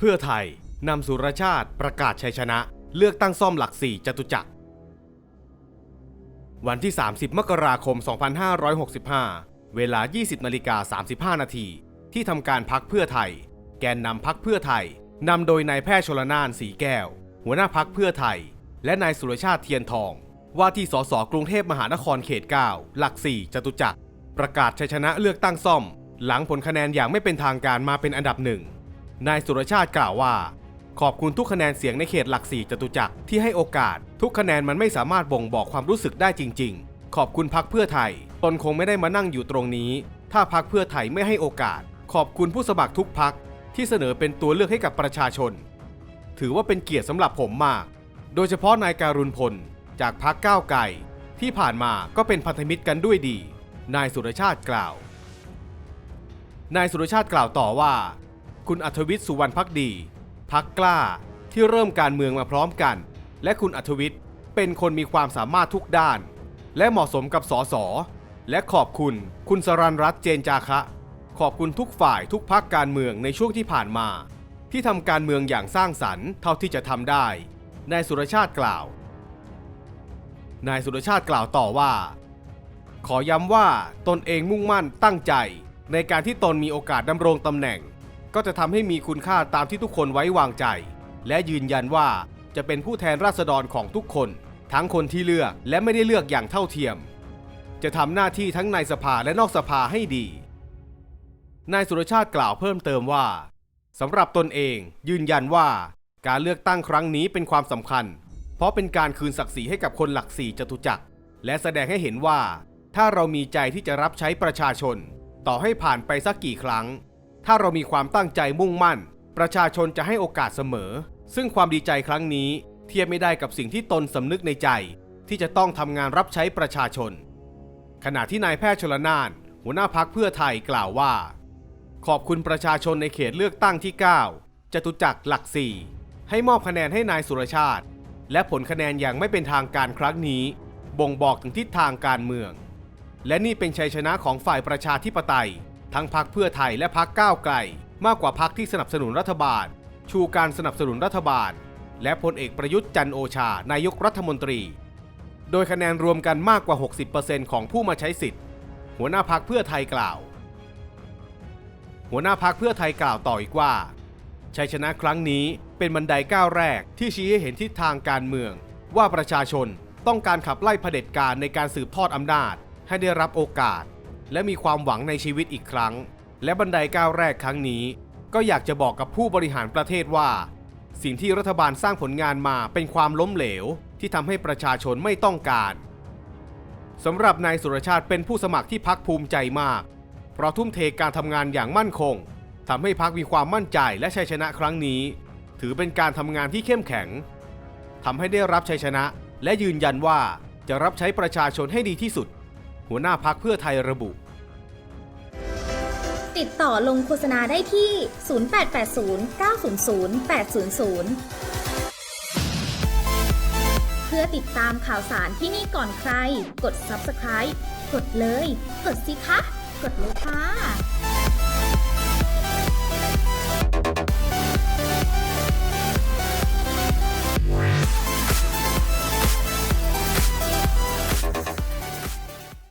เพื่อไทยนำสุรชาติประกาศชัยชนะ เลือกตั้งซ่อมหลักสี่จตุจักร วันที่ 30 มกราคม 2565 เวลา 20นาฬิกา35 นาที ที่ทำการพักเพื่อไทย แกนนำพักเพื่อไทยนำโดยนายแพทย์ชลนานสีแก้ว หัวหน้าพักเพื่อไทย และนายสุรชาติเทียนทอง ว่าที่สสกรุงเทพมหานครเขต 9 หลัก 4 จตุจักร ประกาศชัยชนะเลือกตั้งซ่อม หลังผลคะแนนอย่างไม่เป็นทางการมาเป็นอันดับหนึ่ง นายสุรชาติกล่าวว่า ขอบคุณทุกคะแนนเสียงในเขตหลักสี่จตุจักรที่ให้โอกาส ทุกคะแนนมันไม่สามารถบ่งบอกความรู้สึกได้จริง ๆ ขอบคุณพักเพื่อไทย ตนคงไม่ได้มานั่งอยู่ตรงนี้ ถ้าพักเพื่อไทยไม่ให้โอกาส ขอบคุณผู้สมัครทุกพักที่เสนอเป็นตัวเลือกให้กับประชาชน ถือว่าเป็นเกียรติสำหรับผมมาก โดยเฉพาะนายการุณพล จากพักก้าวไกลที่ผ่านมาก็เป็นพันธมิตรกันด้วยดี นายสุรชาติกล่าว นายสุรชาติกล่าวต่อว่า คุณอัธวิทย์สุวรรณพักดี พักกล้าที่เริ่มการเมืองมาพร้อมกัน และคุณอัธวิทย์เป็นคนมีความสามารถทุกด้าน และเหมาะสมกับสสและขอบคุณคุณสรันรัตน์เจนจาคะ ขอบคุณทุกฝ่ายทุกพักการเมืองในช่วงที่ผ่านมา ที่ทำการเมืองอย่างสร้างสรรค์เท่าที่จะทำได้นายสุรชาติกล่าว นายสุรชาติกล่าวต่อว่า ขอย้ำว่าตนเองมุ่งมั่นตั้งใจ ในการที่ตนมีโอกาสดำรงตำแหน่ง ก็จะทำให้มีคุณค่าตามที่ทุกคนไว้วางใจ และยืนยันว่าจะเป็นผู้แทนราษฎรของทุกคน ทั้งคนที่เลือกและไม่ได้เลือกอย่างเท่าเทียม จะทำหน้าที่ทั้งในสภาและนอกสภาให้ดี นายสุรชาติกล่าวเพิ่มเติมว่าสำหรับตนเองยืนยันว่าการเลือกตั้งครั้งนี้เป็นความสำคัญ เพราะเป็นการคืนศักดิ์ศรีให้กับคนหลักสี่จตุจักร และแสดงให้เห็นว่า ถ้าเรามีใจที่จะรับใช้ประชาชน ต่อให้ผ่านไปสักกี่ครั้ง ถ้าเรามีความตั้งใจมุ่งมั่น ประชาชนจะให้โอกาสเสมอ ซึ่งความดีใจครั้งนี้ เทียบไม่ได้กับสิ่งที่ตนสำนึกในใจ ที่จะต้องทำงานรับใช้ประชาชน ขณะที่นายแพทย์ชลนาน หัวหน้าพักเพื่อไทยกล่าวว่า ขอบคุณประชาชนในเขตเลือกตั้งที่ 9จตุจักรหลักสี่ให้มอบคะแนนให้นายสุรชาติ และผลคะแนนอย่างไม่เป็นทางการครั้งนี้ บ่งบอกถึงทิศทางการเมือง และนี่เป็นชัยชนะของฝ่ายประชาธิปไตย ทั้งพักเพื่อไทยและพักก้าวไกล มากกว่าพักที่สนับสนุนรัฐบาล ชูการสนับสนุนรัฐบาล และพลเอกประยุทธ์จันโอชานายกรัฐมนตรี โดยคะแนนรวมกันมากกว่า 60%ของผู้มาใช้สิทธิ์ หัวหน้าพักเพื่อไทยกล่าว หัวหน้าพักเพื่อไทยกล่าวต่ออีกว่าชัยชนะครั้งนี้เป็นบันไดก้าวแรกที่ชี้ให้เห็นทิศทางการเมือง ว่าประชาชนต้องการขับไล่เผด็จการในการสืบทอดอำนาจ ให้ได้รับโอกาส และมีความหวังในชีวิตอีกครั้ง และบันไดก้าวแรกครั้งนี้ ก็อยากจะบอกกับผู้บริหารประเทศว่า สิ่งที่รัฐบาลสร้างผลงานมาเป็นความล้มเหลว ที่ทำให้ประชาชนไม่ต้องการสำหรับนายสุรชาติเป็นผู้สมัครที่พักภูมิใจมาก เพราะทุ่มเทการทำงานอย่างมั่นคงทำให้พักมีความมั่นใจและชัยชนะครั้งนี้ ถือเป็นการทำงานที่เข้มแข็งทำให้ได้รับชัยชนะ และยืนยันว่าจะรับใช้ประชาชนให้ดีที่สุด หัวหน้าพักเพื่อไทยระบุ ติดต่อลงโฆษณาได้ที่ 0880 900 800 เพื่อติดตามข่าวสารที่นี่ก่อนใคร กด subscribe กดเลย กดสิคะ กดเลยค่ะ